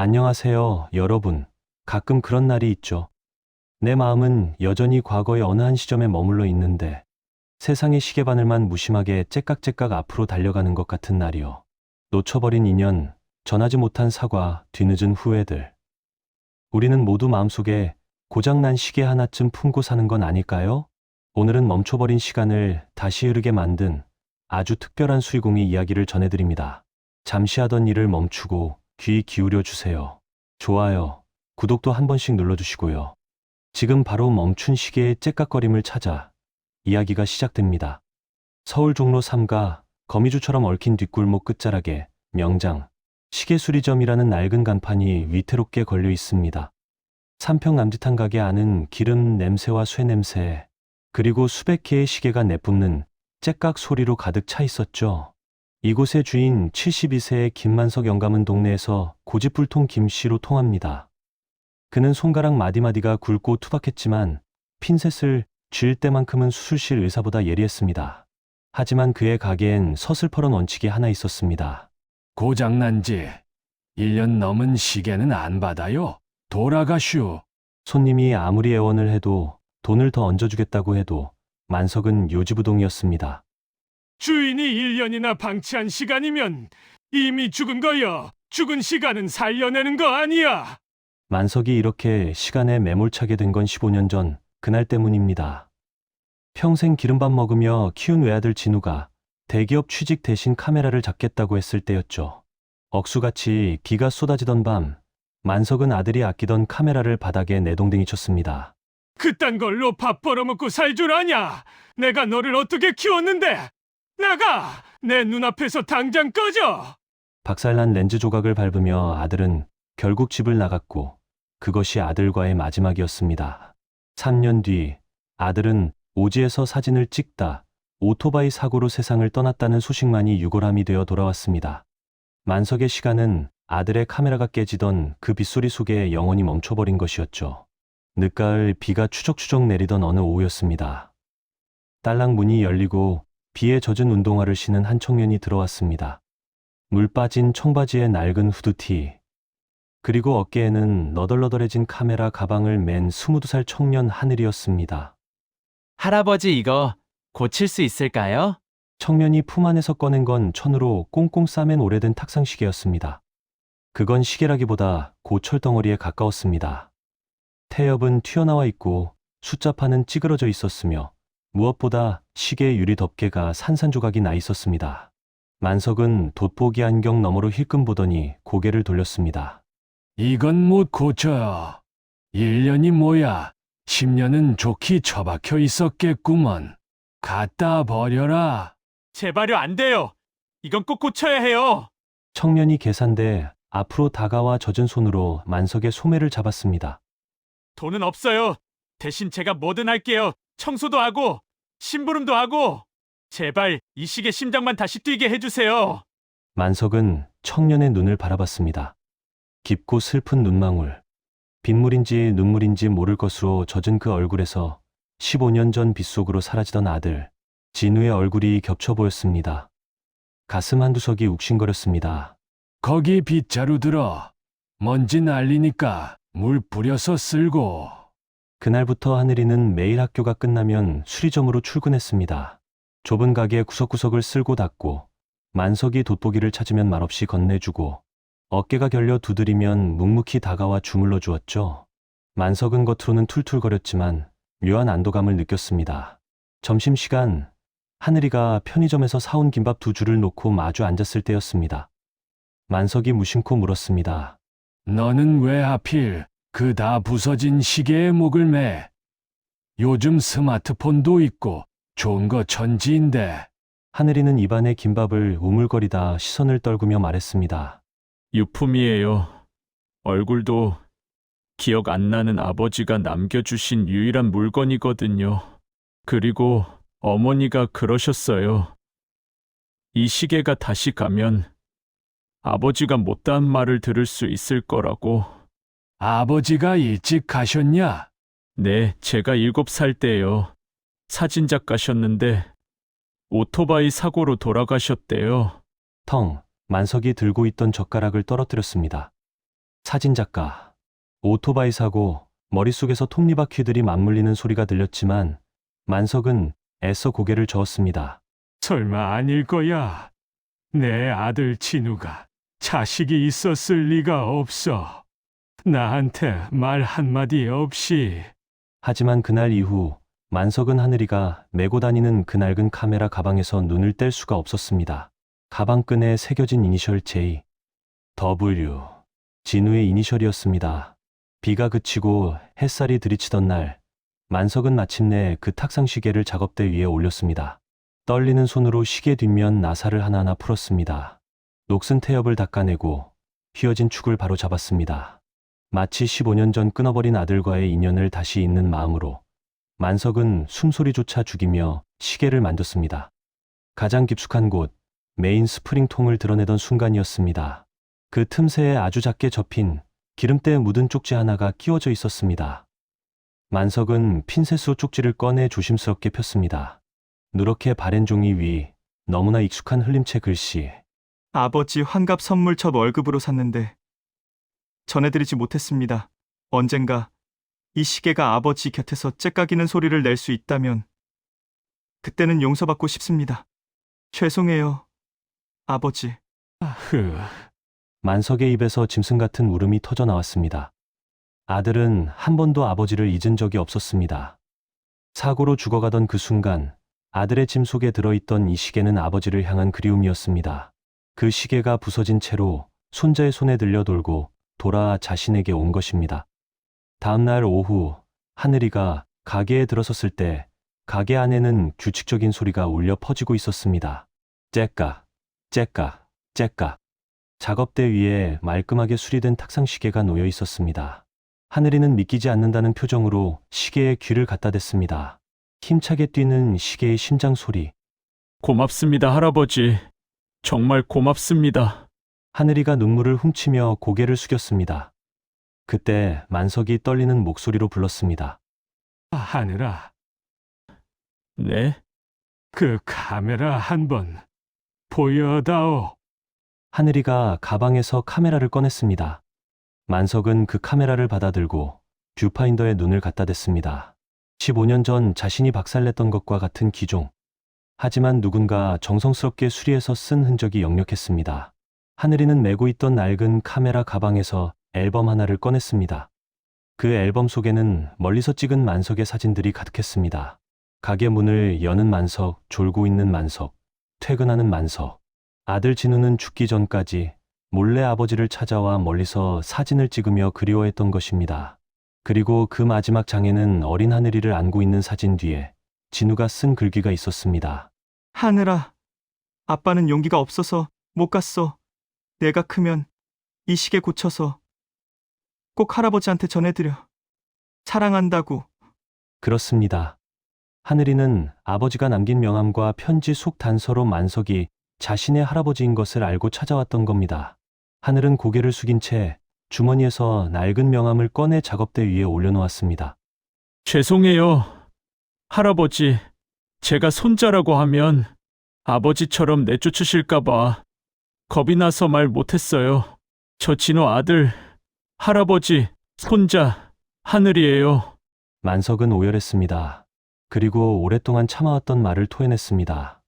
안녕하세요, 여러분. 가끔 그런 날이 있죠. 내 마음은 여전히 과거의 어느 한 시점에 머물러 있는데 세상의 시계바늘만 무심하게 째깍째깍 앞으로 달려가는 것 같은 날이요. 놓쳐버린 인연, 전하지 못한 사과, 뒤늦은 후회들. 우리는 모두 마음속에 고장난 시계 하나쯤 품고 사는 건 아닐까요? 오늘은 멈춰버린 시간을 다시 흐르게 만든 아주 특별한 수리공의 이야기를 전해드립니다. 잠시 하던 일을 멈추고 귀 기울여 주세요. 좋아요, 구독도 한 번씩 눌러주시고요. 지금 바로 멈춘 시계의 째깍거림을 찾아 이야기가 시작됩니다. 서울 종로 3가 거미줄처럼 얽힌 뒷골목 끝자락에 명장 시계 수리점이라는 낡은 간판이 위태롭게 걸려 있습니다. 삼평 남짓한 가게 안은 기름 냄새와 쇠 냄새, 그리고 수백 개의 시계가 내뿜는 째깍 소리로 가득 차 있었죠. 이곳의 주인 72세의 김만석 영감은 동네에서 고집불통 김씨로 통합니다. 그는 손가락 마디마디가 굵고 투박했지만 핀셋을 쥘 때만큼은 수술실 의사보다 예리했습니다. 하지만 그의 가게엔 서슬퍼런 원칙이 하나 있었습니다. 고장난 지 1년 넘은 시계는 안 받아요. 돌아가슈. 손님이 아무리 애원을 해도 돈을 더 얹어주겠다고 해도 만석은 요지부동이었습니다. 주인이 1년이나 방치한 시간이면 이미 죽은 거여. 죽은 시간은 살려내는 거 아니야. 만석이 이렇게 시간에 매몰차게 된 건 15년 전 그날 때문입니다. 평생 기름밥 먹으며 키운 외아들 진우가 대기업 취직 대신 카메라를 잡겠다고 했을 때였죠. 억수같이 비가 쏟아지던 밤, 만석은 아들이 아끼던 카메라를 바닥에 내동댕이 쳤습니다. 그딴 걸로 밥 벌어먹고 살 줄 아냐? 내가 너를 어떻게 키웠는데? 나가! 내 눈앞에서 당장 꺼져! 박살난 렌즈 조각을 밟으며 아들은 결국 집을 나갔고 그것이 아들과의 마지막이었습니다. 3년 뒤 아들은 오지에서 사진을 찍다 오토바이 사고로 세상을 떠났다는 소식만이 유골함이 되어 돌아왔습니다. 만석의 시간은 아들의 카메라가 깨지던 그 빗소리 속에 영원히 멈춰버린 것이었죠. 늦가을 비가 추적추적 내리던 어느 오후였습니다. 딸랑 문이 열리고 비에 젖은 운동화를 신은 한 청년이 들어왔습니다. 물 빠진 청바지에 낡은 후드티, 그리고 어깨에는 너덜너덜해진 카메라 가방을 맨 22살 청년 하늘이었습니다. 할아버지 이거 고칠 수 있을까요? 청년이 품 안에서 꺼낸 건 천으로 꽁꽁 싸맨 오래된 탁상시계였습니다. 그건 시계라기보다 고철 덩어리에 가까웠습니다. 태엽은 튀어나와 있고 숫자판은 찌그러져 있었으며 무엇보다 시계의 유리 덮개가 산산조각이 나 있었습니다. 만석은 돋보기 안경 너머로 힐끔 보더니 고개를 돌렸습니다. 이건 못 고쳐요. 1년이 뭐야? 10년은 좋게 처박혀 있었겠구먼. 갖다 버려라. 제발요 안 돼요. 이건 꼭 고쳐야 해요. 청년이 계산대 앞으로 다가와 젖은 손으로 만석의 소매를 잡았습니다. 돈은 없어요. 대신 제가 뭐든 할게요. 청소도 하고 심부름도 하고 제발 이 시계 심장만 다시 뛰게 해주세요. 만석은 청년의 눈을 바라봤습니다. 깊고 슬픈 눈망울. 빗물인지 눈물인지 모를 것으로 젖은 그 얼굴에서 15년 전 빗속으로 사라지던 아들, 진우의 얼굴이 겹쳐 보였습니다. 가슴 한두 석이 욱신거렸습니다. 거기 빗자루 들어. 먼지 날리니까 물 뿌려서 쓸고. 그날부터 하늘이는 매일 학교가 끝나면 수리점으로 출근했습니다. 좁은 가게 구석구석을 쓸고 닦고, 만석이 돋보기를 찾으면 말없이 건네주고, 어깨가 결려 두드리면 묵묵히 다가와 주물러 주었죠. 만석은 겉으로는 툴툴거렸지만 묘한 안도감을 느꼈습니다. 점심시간, 하늘이가 편의점에서 사온 김밥 두 줄을 놓고 마주 앉았을 때였습니다. 만석이 무심코 물었습니다. 너는 왜 하필 그 다 부서진 시계에 목을 매? 요즘 스마트폰도 있고 좋은 거 천지인데. 하늘이는 입안에 김밥을 우물거리다 시선을 떨구며 말했습니다. 유품이에요. 얼굴도 기억 안 나는 아버지가 남겨주신 유일한 물건이거든요. 그리고 어머니가 그러셨어요. 이 시계가 다시 가면 아버지가 못다한 말을 들을 수 있을 거라고. 아버지가 일찍 가셨냐? 네, 제가 일곱 살 때요. 사진작가셨는데 오토바이 사고로 돌아가셨대요. 텅, 만석이 들고 있던 젓가락을 떨어뜨렸습니다. 사진작가. 오토바이 사고, 머릿속에서 톱니바퀴들이 맞물리는 소리가 들렸지만 만석은 애써 고개를 저었습니다. 설마 아닐 거야. 내 아들 진우가 자식이 있었을 리가 없어. 나한테 말 한마디 없이 하지만 그날 이후 만석은 하늘이가 메고 다니는 그 낡은 카메라 가방에서 눈을 뗄 수가 없었습니다. 가방끈에 새겨진 이니셜 J, W, 진우의 이니셜이었습니다. 비가 그치고 햇살이 들이치던 날, 만석은 마침내 그 탁상 시계를 작업대 위에 올렸습니다. 떨리는 손으로 시계 뒷면 나사를 하나하나 풀었습니다. 녹슨 태엽을 닦아내고 휘어진 축을 바로 잡았습니다. 마치 15년 전 끊어버린 아들과의 인연을 다시 잇는 마음으로 만석은 숨소리조차 죽이며 시계를 만졌습니다. 가장 깊숙한 곳, 메인 스프링통을 드러내던 순간이었습니다. 그 틈새에 아주 작게 접힌 기름때에 묻은 쪽지 하나가 끼워져 있었습니다. 만석은 핀셋으로 쪽지를 꺼내 조심스럽게 폈습니다. 누렇게 바랜 종이 위 너무나 익숙한 흘림체 글씨. 아버지 환갑 선물 첫 월급으로 샀는데 전해드리지 못했습니다. 언젠가 이 시계가 아버지 곁에서 째까기는 소리를 낼 수 있다면 그때는 용서받고 싶습니다. 죄송해요, 아버지. 흐 만석의 입에서 짐승 같은 울음이 터져 나왔습니다. 아들은 한 번도 아버지를 잊은 적이 없었습니다. 사고로 죽어가던 그 순간 아들의 짐 속에 들어있던 이 시계는 아버지를 향한 그리움이었습니다. 그 시계가 부서진 채로 손자의 손에 들려 돌고 돌아 자신에게 온 것입니다. 다음날 오후 하늘이가 가게에 들어섰을 때 가게 안에는 규칙적인 소리가 울려 퍼지고 있었습니다. 째까, 째까, 째까. 작업대 위에 말끔하게 수리된 탁상 시계가 놓여 있었습니다. 하늘이는 믿기지 않는다는 표정으로 시계에 귀를 갖다 댔습니다. 힘차게 뛰는 시계의 심장 소리. 고맙습니다, 할아버지. 정말 고맙습니다. 하늘이가 눈물을 훔치며 고개를 숙였습니다. 그때 만석이 떨리는 목소리로 불렀습니다. 하늘아 네? 그 카메라 한번 보여다오. 하늘이가 가방에서 카메라를 꺼냈습니다. 만석은 그 카메라를 받아들고 뷰파인더에 눈을 갖다 댔습니다. 15년 전 자신이 박살냈던 것과 같은 기종. 하지만 누군가 정성스럽게 수리해서 쓴 흔적이 역력했습니다. 하늘이는 메고 있던 낡은 카메라 가방에서 앨범 하나를 꺼냈습니다. 그 앨범 속에는 멀리서 찍은 만석의 사진들이 가득했습니다. 가게 문을 여는 만석, 졸고 있는 만석, 퇴근하는 만석. 아들 진우는 죽기 전까지 몰래 아버지를 찾아와 멀리서 사진을 찍으며 그리워했던 것입니다. 그리고 그 마지막 장에는 어린 하늘이를 안고 있는 사진 뒤에 진우가 쓴 글귀가 있었습니다. 하늘아, 아빠는 용기가 없어서 못 갔어. 내가 크면 이 시계 고쳐서 꼭 할아버지한테 전해드려. 사랑한다고. 그렇습니다. 하늘이는 아버지가 남긴 명함과 편지 속 단서로 만석이 자신의 할아버지인 것을 알고 찾아왔던 겁니다. 하늘은 고개를 숙인 채 주머니에서 낡은 명함을 꺼내 작업대 위에 올려놓았습니다. 죄송해요. 할아버지, 제가 손자라고 하면 아버지처럼 내쫓으실까봐 겁이 나서 말 못했어요. 저 진호 아들, 할아버지, 손자, 하늘이에요. 만석은 오열했습니다. 그리고 오랫동안 참아왔던 말을 토해냈습니다.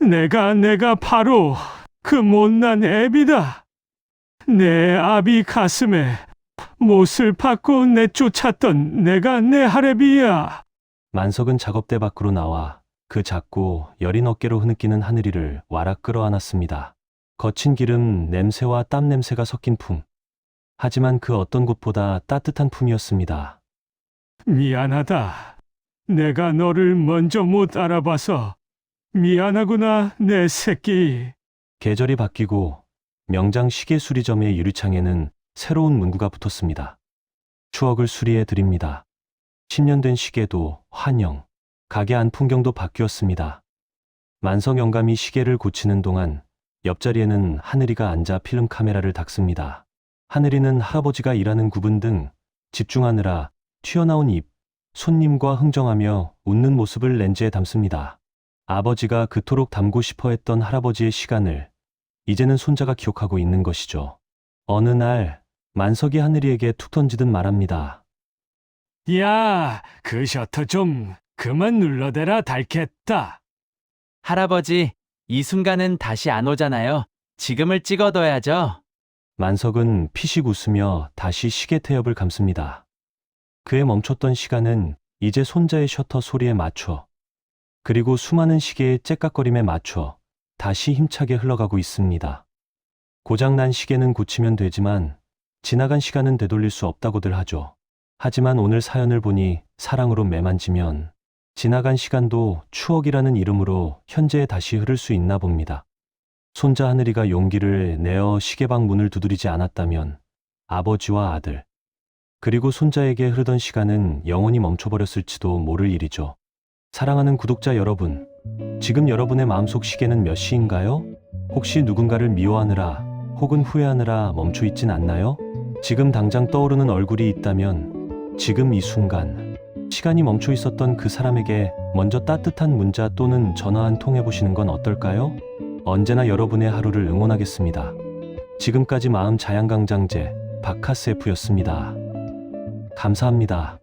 내가 내가 바로 그 못난 애비다. 내 아비 가슴에 못을 박고 내쫓았던 내가 내 하레비야. 만석은 작업대 밖으로 나와 그 작고 여린 어깨로 흐느끼는 하늘이를 와락 끌어안았습니다. 거친 기름 냄새와 땀 냄새가 섞인 품. 하지만 그 어떤 곳보다 따뜻한 품이었습니다. 미안하다. 내가 너를 먼저 못 알아봐서 미안하구나 내 새끼. 계절이 바뀌고 명장 시계 수리점의 유리창에는 새로운 문구가 붙었습니다. 추억을 수리해 드립니다. 10년 된 시계도 환영. 가게 안 풍경도 바뀌었습니다. 만성 영감이 시계를 고치는 동안 옆자리에는 하늘이가 앉아 필름 카메라를 닦습니다. 하늘이는 할아버지가 일하는 구분 등 집중하느라 튀어나온 입, 손님과 흥정하며 웃는 모습을 렌즈에 담습니다. 아버지가 그토록 담고 싶어 했던 할아버지의 시간을 이제는 손자가 기억하고 있는 것이죠. 어느 날 만석이 하늘이에게 툭 던지듯 말합니다. 야, 그 셔터 좀 그만 눌러대라 닳겠다. 할아버지, 이 순간은 다시 안 오잖아요. 지금을 찍어둬야죠. 만석은 피식 웃으며 다시 시계 태엽을 감습니다. 그의 멈췄던 시간은 이제 손자의 셔터 소리에 맞춰 그리고 수많은 시계의 째깍거림에 맞춰 다시 힘차게 흘러가고 있습니다. 고장난 시계는 고치면 되지만 지나간 시간은 되돌릴 수 없다고들 하죠. 하지만 오늘 사연을 보니 사랑으로 매만지면 지나간 시간도 추억이라는 이름으로 현재에 다시 흐를 수 있나 봅니다. 손자 하늘이가 용기를 내어 시계방 문을 두드리지 않았다면 아버지와 아들, 그리고 손자에게 흐르던 시간은 영원히 멈춰버렸을지도 모를 일이죠. 사랑하는 구독자 여러분, 지금 여러분의 마음속 시계는 몇 시인가요? 혹시 누군가를 미워하느라 혹은 후회하느라 멈춰 있진 않나요? 지금 당장 떠오르는 얼굴이 있다면 지금 이 순간 시간이 멈춰 있었던 그 사람에게 먼저 따뜻한 문자 또는 전화 한 통 해보시는 건 어떨까요? 언제나 여러분의 하루를 응원하겠습니다. 지금까지 마음 자양강장제 박카스F였습니다. 감사합니다.